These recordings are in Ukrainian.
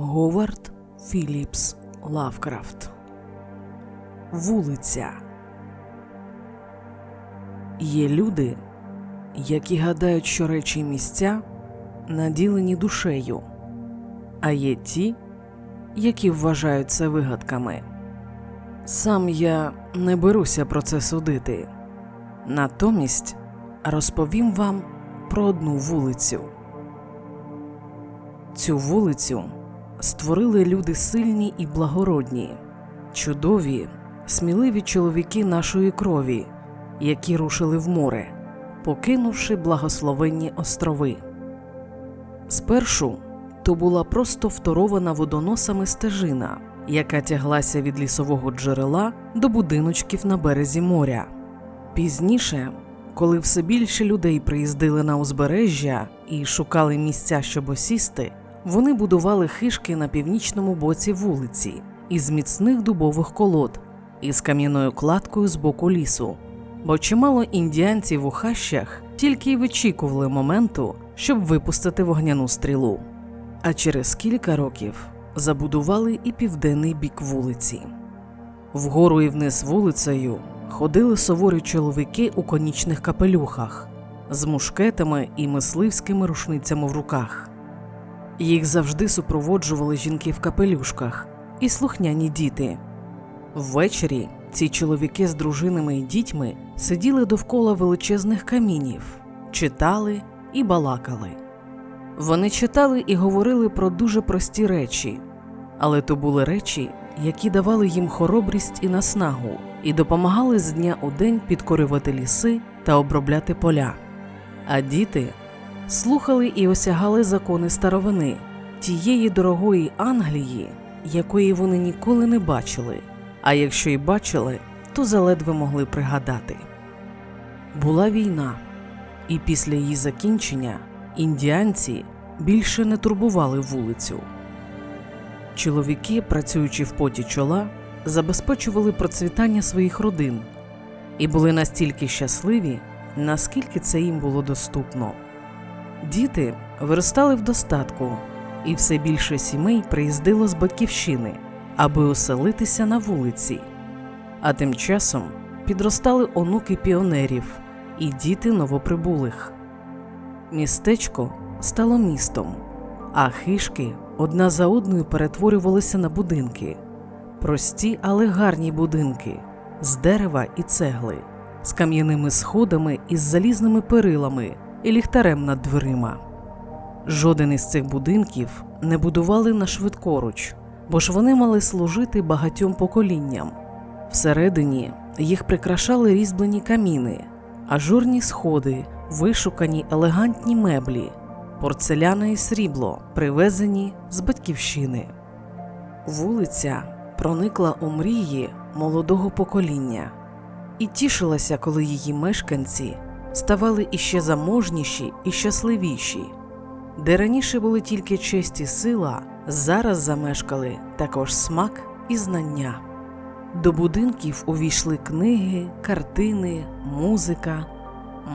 Говард Філіпс Лавкрафт Вулиця. Є люди, які гадають, що речі й місця наділені душею, а є ті, які вважають це вигадками. Сам я не беруся про це судити. Натомість розповім вам про одну вулицю. Цю вулицю створили люди сильні і благородні, чудові, сміливі чоловіки нашої крові, які рушили в море, покинувши благословенні острови. Спершу то була просто вторована водоносами стежина, яка тяглася від лісового джерела до будиночків на березі моря. Пізніше, коли все більше людей приїздили на узбережжя і шукали місця, щоб осісти, вони будували хишки на північному боці вулиці із міцних дубових колод із кам'яною кладкою з боку лісу, бо чимало індіанців у хащах тільки й вичікували моменту, щоб випустити вогняну стрілу. А через кілька років забудували і південний бік вулиці. Вгору і вниз вулицею ходили суворі чоловіки у конічних капелюхах з мушкетами і мисливськими рушницями в руках. Їх завжди супроводжували жінки в капелюшках і слухняні діти. Ввечері ці чоловіки з дружинами і дітьми сиділи довкола величезних камінів, читали і балакали. Вони читали і говорили про дуже прості речі, але то були речі, які давали їм хоробрість і наснагу, і допомагали з дня у день підкорювати ліси та обробляти поля. А діти слухали і осягали закони старовини, тієї дорогої Англії, якої вони ніколи не бачили, а якщо й бачили, то заледве могли пригадати. Була війна, і після її закінчення індіанці більше не турбували вулицю. Чоловіки, працюючи в поті чола, забезпечували процвітання своїх родин і були настільки щасливі, наскільки це їм було доступно. Діти виростали в достатку, і все більше сімей приїздило з батьківщини, аби оселитися на вулиці. А тим часом підростали онуки піонерів і діти новоприбулих. Містечко стало містом, а хишки одна за одною перетворювалися на будинки, прості, але гарні будинки з дерева і цегли, з кам'яними сходами і з залізними перилами і ліхтарем над дверима. Жоден із цих будинків не будували на швидкоруч, бо ж вони мали служити багатьом поколінням. Всередині їх прикрашали різьблені каміни, ажурні сходи, вишукані елегантні меблі, порцеляна і срібло, привезені з батьківщини. Вулиця проникла у мрії молодого покоління і тішилася, коли її мешканці ставали іще заможніші і щасливіші. Де раніше були тільки честь і сила, зараз замешкали також смак і знання. До будинків увійшли книги, картини, музика.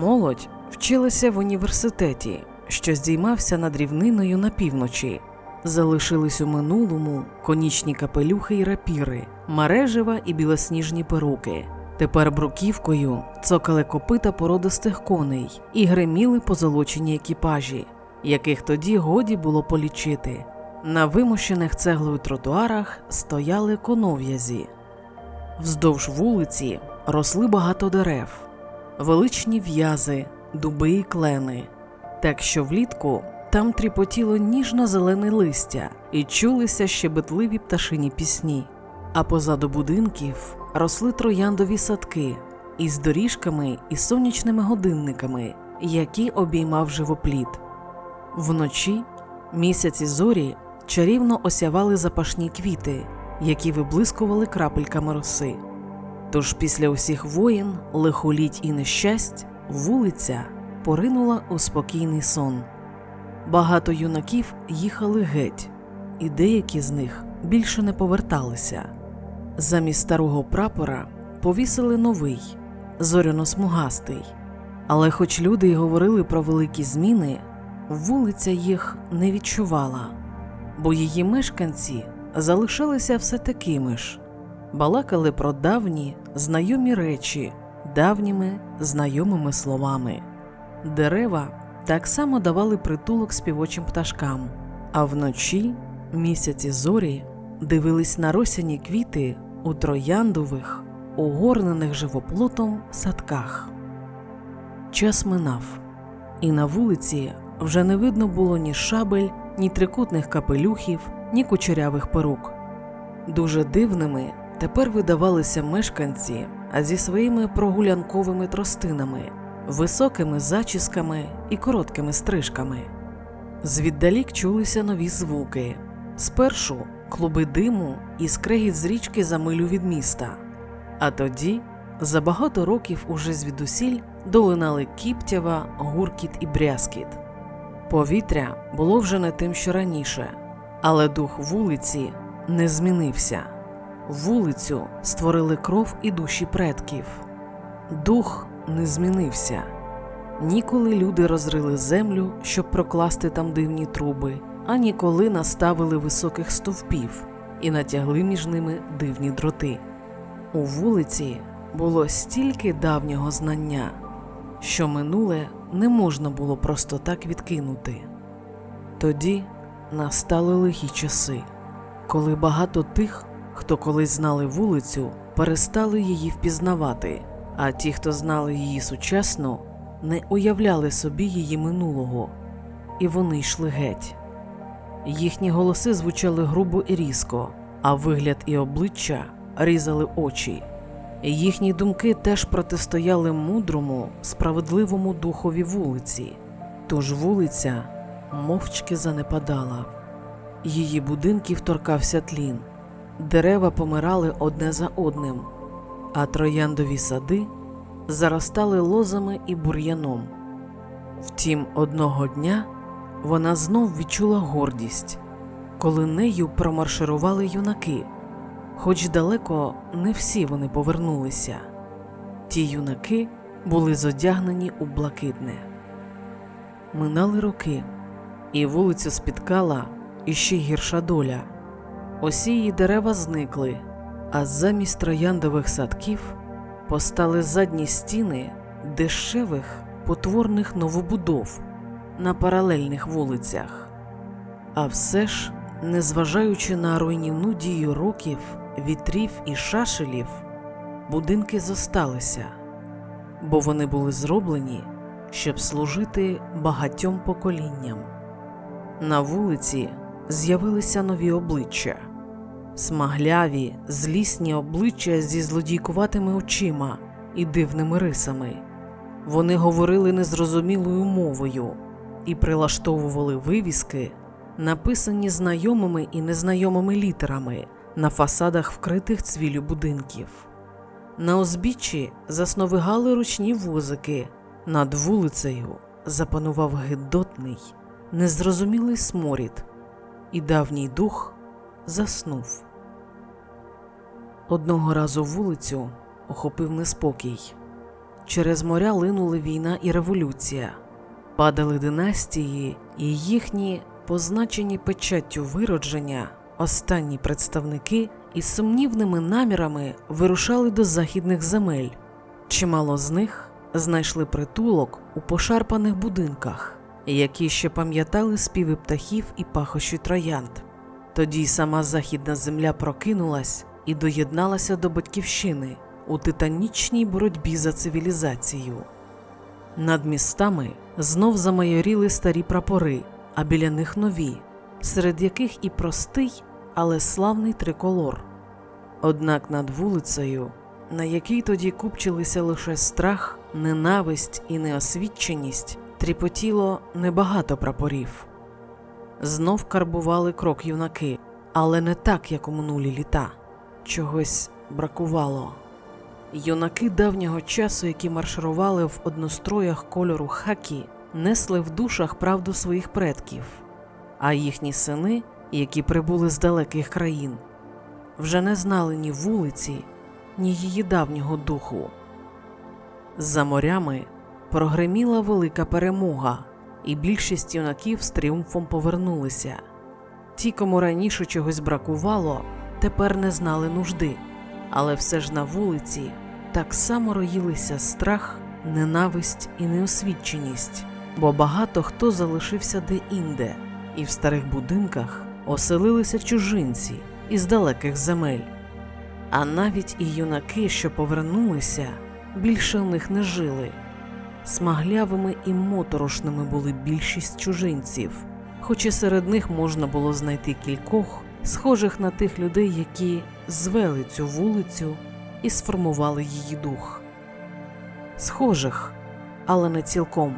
Молодь вчилася в університеті, що здіймався над рівниною на півночі. Залишились у минулому конічні капелюхи й рапіри, мережева і білосніжні перуки. Тепер бруківкою цокали копита породистих коней і греміли позолочені екіпажі, яких тоді годі було полічити. На вимощених цеглою тротуарах стояли конов'язі. Вздовж вулиці росли багато дерев, величні в'язи, дуби і клени, так що влітку там тріпотіло ніжно-зелене листя і чулися щебетливі пташині пісні, а позаду будинків росли трояндові садки із доріжками і сонячними годинниками, які обіймав живопліт. Вночі місяці зорі чарівно осявали запашні квіти, які виблискували крапельками роси. Тож після усіх воєн, лихоліть і нещасть, вулиця поринула у спокійний сон. Багато юнаків їхали геть, і деякі з них більше не поверталися. Замість старого прапора повісили новий, зоряно-смугастий. Але, хоч люди й говорили про великі зміни, вулиця їх не відчувала. бо її мешканці залишалися все такими ж, балакали про давні знайомі речі, давніми знайомими словами. Дерева так само давали притулок співочим пташкам, а вночі місяці зорі дивились на росяні квіти у трояндових, огорнених живоплотом садках. Час минав, і на вулиці вже не видно було ні шабель, ні трикутних капелюхів, ні кучерявих перук. Дуже дивними тепер видавалися мешканці зі своїми прогулянковими тростинами, високими зачісками і короткими стрижками. Звіддалік чулися нові звуки. Спершу клуби диму і скрегіт з річки за милю від міста, а тоді, за багато років уже звідусіль долинали кіптява, гуркіт і брязкіт. Повітря було вже не тим, що раніше, але дух вулиці не змінився. Вулицю створили кров і душі предків. Дух не змінився. Ніколи люди розрили землю, щоб прокласти там дивні труби, а ніколи наставили високих стовпів і натягли між ними дивні дроти. У вулиці було стільки давнього знання, що минуле не можна було просто так відкинути. Тоді настали лихі часи, коли багато тих, хто колись знали вулицю, перестали її впізнавати, а ті, хто знали її сучасно, не уявляли собі її минулого, і вони йшли геть. Їхні голоси звучали грубо і різко, а вигляд і обличчя різали очі. Їхні думки теж протистояли мудрому, справедливому духові вулиці, тож вулиця мовчки занепадала. Її будинків торкався тлін, дерева помирали одне за одним, а трояндові сади заростали лозами і бур'яном. Втім, одного дня вона знов відчула гордість, коли нею промарширували юнаки, хоч далеко не всі вони повернулися. Ті юнаки були зодягнені у блакитне. Минали роки, і вулицю спіткала іще гірша доля. Усі її дерева зникли, а замість трояндових садків постали задні стіни дешевих потворних новобудов на паралельних вулицях. А все ж, незважаючи на руйнівну дію років, вітрів і шашелів, будинки зосталися, бо вони були зроблені, щоб служити багатьом поколінням. На вулиці з'явилися нові обличчя, смагляві, злісні обличчя зі злодійкуватими очима і дивними рисами. Вони говорили незрозумілою мовою і прилаштовували вивіски, написані знайомими і незнайомими літерами на фасадах вкритих цвілю будинків. На узбіччі засновигали ручні возики, над вулицею запанував гидотний, незрозумілий сморід, і давній дух заснув. Одного разу вулицю охопив неспокій. Через моря линули війна і революція, падали династії, і їхні, позначені печаттю виродження, останні представники із сумнівними намірами вирушали до західних земель. Чимало з них знайшли притулок у пошарпаних будинках, які ще пам'ятали співи птахів і пахощі троянд. Тоді сама західна земля прокинулась і доєдналася до батьківщини у титанічній боротьбі за цивілізацію. Над містами знов замайоріли старі прапори, а біля них нові, серед яких і простий, але славний триколор. Однак над вулицею, на якій тоді купчилися лише страх, ненависть і неосвіченість, тріпотіло небагато прапорів. Знов карбували крок юнаки, але не так, як у минулі літа. Чогось бракувало. Юнаки давнього часу, які марширували в одностроях кольору хакі, несли в душах правду своїх предків, а їхні сини, які прибули з далеких країн, вже не знали ні вулиці, ні її давнього духу. За морями прогреміла велика перемога, і більшість юнаків з тріумфом повернулися. Ті, кому раніше чогось бракувало, тепер не знали нужди, але все ж на вулиці так само роїлися страх, ненависть і неосвіченість, бо багато хто залишився де-інде, і в старих будинках оселилися чужинці із далеких земель. А навіть і юнаки, що повернулися, більше в них не жили. Смаглявими і моторошними були більшість чужинців, хоч і серед них можна було знайти кількох, схожих на тих людей, які звели цю вулицю і сформували її дух. Схожих, але не цілком,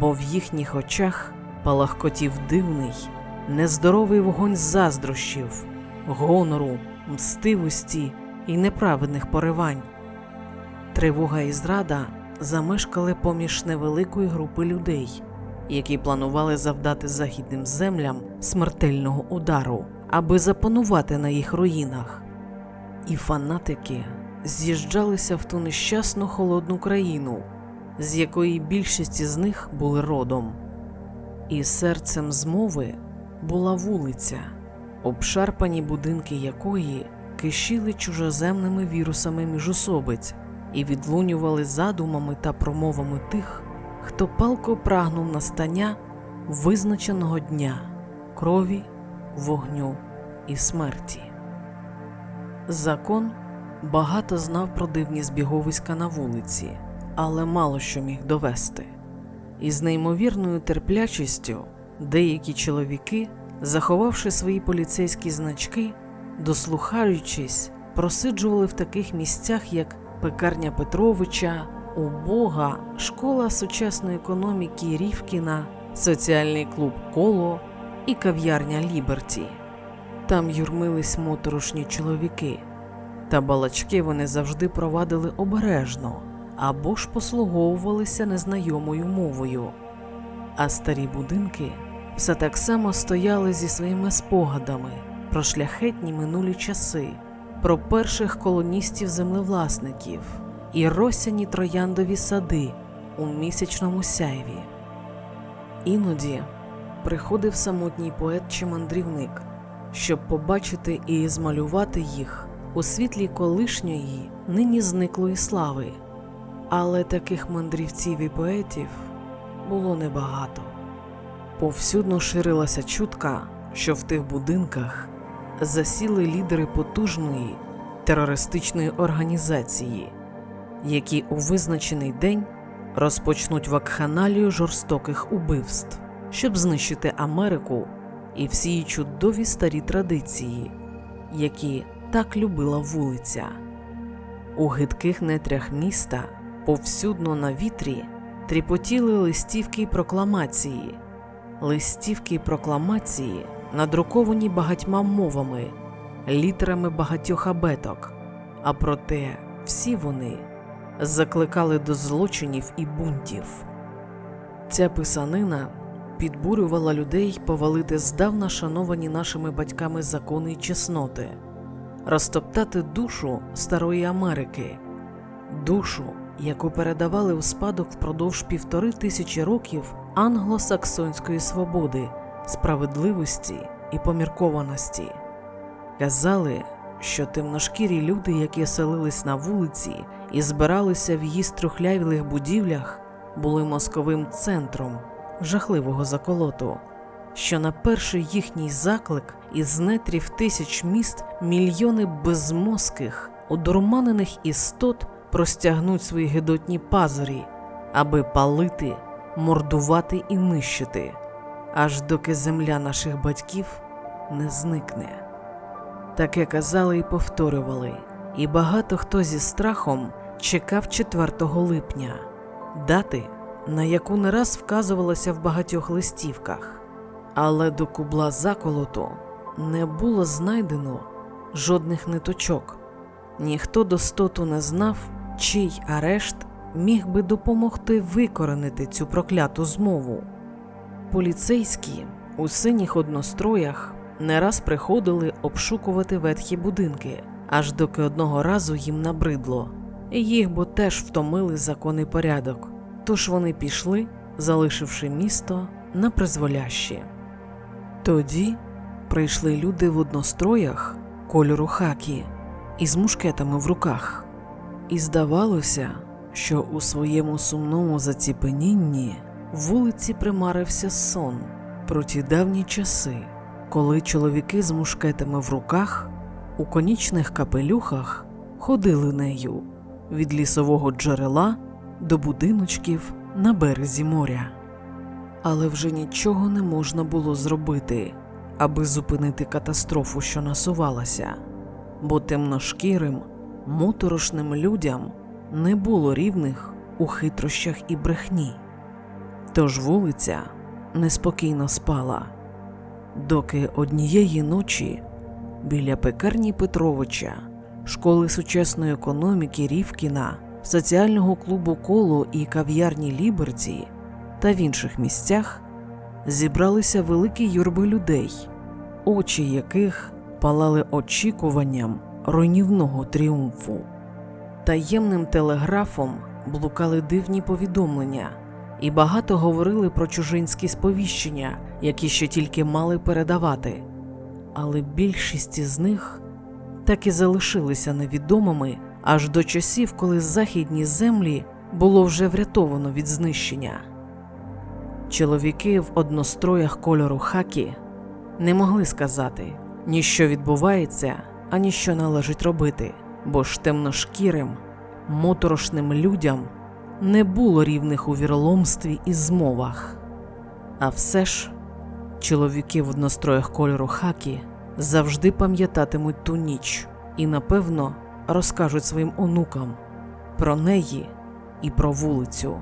бо в їхніх очах палахкотів дивний, нездоровий вогонь заздрощів, гонору, мстивості і неправедних поривань. Тривога і зрада замешкали поміж невеликої групи людей, які планували завдати західним землям смертельного удару, аби запанувати на їх руїнах. І фанатики з'їжджалися в ту нещасну холодну країну, з якої більшість із них були родом. І серцем змови була вулиця, обшарпані будинки якої кишіли чужоземними вірусами міжособиць і відлунювали задумами та промовами тих, хто палко прагнув настання визначеного дня крові, вогню і смерті. Закон багато знав про дивні збіговиська на вулиці, але мало що міг довести. І з неймовірною терплячістю деякі чоловіки, заховавши свої поліцейські значки, дослухаючись, просиджували в таких місцях, як пекарня Петровича, Убога, школа сучасної економіки Рівкіна, соціальний клуб Коло і кав'ярня Ліберті. Там юрмились моторошні чоловіки, та балачки вони завжди провадили обережно або ж послуговувалися незнайомою мовою. А старі будинки все так само стояли зі своїми спогадами про шляхетні минулі часи, про перших колоністів-землевласників і росяні трояндові сади у місячному сяйві. Іноді приходив самотній поет чи мандрівник, щоб побачити і змалювати їх у світлі колишньої, нині зниклої слави. Але таких мандрівців і поетів було небагато. Повсюдно ширилася чутка, що в тих будинках засіли лідери потужної терористичної організації, які у визначений день розпочнуть вакханалію жорстоких убивств, щоб знищити Америку і всі чудові старі традиції, які так любила вулиця. У гидких нетрях міста повсюдно на вітрі тріпотіли листівки й прокламації, листівки й прокламації, надруковані багатьма мовами, літерами багатьох абеток, а проте всі вони закликали до злочинів і бунтів. Ця писанина підбурювала людей повалити здавна шановані нашими батьками закони й чесноти, розтоптати душу старої Америки, душу, яку передавали у спадок впродовж півтори тисячі років англосаксонської свободи, справедливості і поміркованості. Казали, що темношкірі люди, які селились на вулиці і збиралися в її струхлявілих будівлях, були мозковим центром жахливого заколоту, що на перший їхній заклик із нетрів тисяч міст мільйони безмозких, одурманених істот простягнуть свої гидотні пазурі, аби палити, мордувати і нищити, аж доки земля наших батьків не зникне. Таке казали і повторювали, і багато хто зі страхом чекав 4 липня, дати, на яку не раз вказувалося в багатьох листівках, але до кубла заколоту не було знайдено жодних ниточок. Ніхто достоту не знав, чий арешт міг би допомогти викоренити цю прокляту змову. Поліцейські у синіх одностроях не раз приходили обшукувати ветхі будинки, аж доки одного разу їм набридло. Їх бо теж втомили закон і порядок, тож вони пішли, залишивши місто на призволяще. Тоді прийшли люди в одностроях кольору хакі із мушкетами в руках. І здавалося, що у своєму сумному заціпенінні вулиці примарився сон про ті давні часи, коли чоловіки з мушкетами в руках у конічних капелюхах ходили нею від лісового джерела до будиночків на березі моря. Але вже нічого не можна було зробити, аби зупинити катастрофу, що насувалася, бо темношкірим, моторошним людям не було рівних у хитрощах і брехні. Тож вулиця неспокійно спала, доки однієї ночі біля пекарні Петровича, школи сучасної економіки Рівкіна, соціального клубу Коло і кав'ярні Ліберті та в інших місцях зібралися великі юрби людей, очі яких палали очікуванням руйнівного тріумфу. Таємним телеграфом блукали дивні повідомлення, і багато говорили про чужинські сповіщення, які ще тільки мали передавати. Але більшість із них так і залишилися невідомими аж до часів, коли західні землі було вже врятовано від знищення. Чоловіки в одностроях кольору хакі не могли сказати ні що відбувається, ані що належить робити, бо ж темношкірим, моторошним людям не було рівних у віроломстві і змовах. А все ж чоловіки в одностроях кольору хакі завжди пам'ятатимуть ту ніч і, напевно, розкажуть своїм онукам про неї і про вулицю.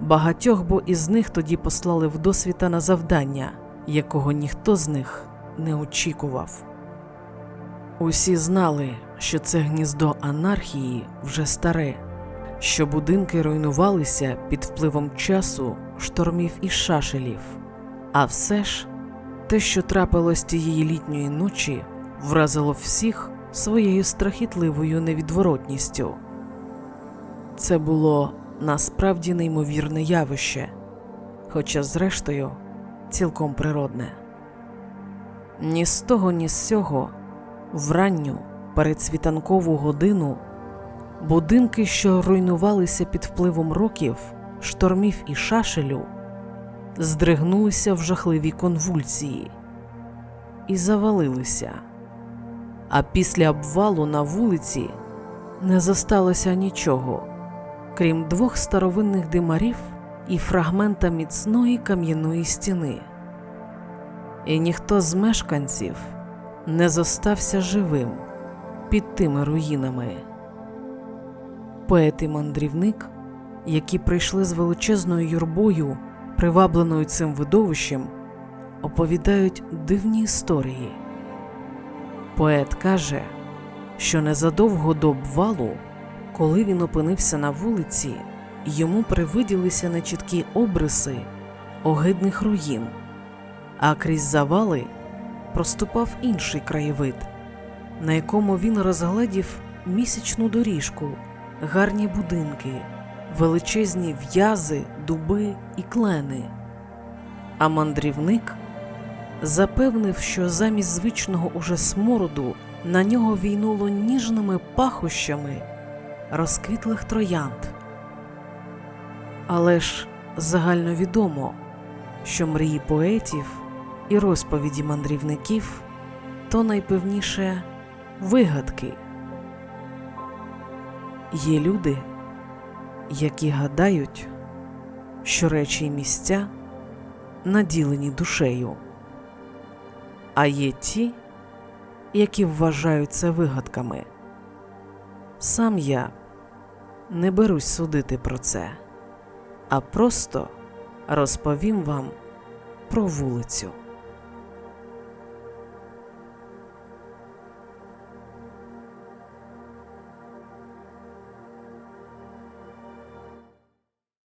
Багатьох бо із них тоді послали в досвіта на завдання, якого ніхто з них не очікував. Усі знали, що це гніздо анархії вже старе, що будинки руйнувалися під впливом часу, штормів і шашелів. А все ж, те, що трапилось тієї літньої ночі, вразило всіх своєю страхітливою невідворотністю. Це було насправді неймовірне явище, хоча, зрештою, цілком природне. Ні з того, ні з сього, в ранню передсвітанкову годину будинки, що руйнувалися під впливом років, штормів і шашелю, здригнулися в жахливій конвульсії і завалилися. А після обвалу на вулиці не зосталося нічого, крім двох старовинних димарів і фрагмента міцної кам'яної стіни. І ніхто з мешканців не зостався живим під тими руїнами. Поет і мандрівник, які прийшли з величезною юрбою, привабленою цим видовищем, оповідають дивні історії. Поет каже, що незадовго до обвалу, коли він опинився на вулиці, йому привиділися нечіткі обриси огидних руїн, а крізь завали проступав інший краєвид, на якому він розгледів місячну доріжку, гарні будинки, величезні в'язи, дуби і клени. А мандрівник запевнив, що замість звичного уже смороду на нього війнуло ніжними пахощами розквітлих троянд. Але ж загальновідомо, що мрії поетів і розповіді мандрівників то найпевніше вигадки. Є люди, які гадають, що речі й місця наділені душею, а є ті, які вважають це вигадками. Сам я не берусь судити про це, а просто розповім вам про вулицю.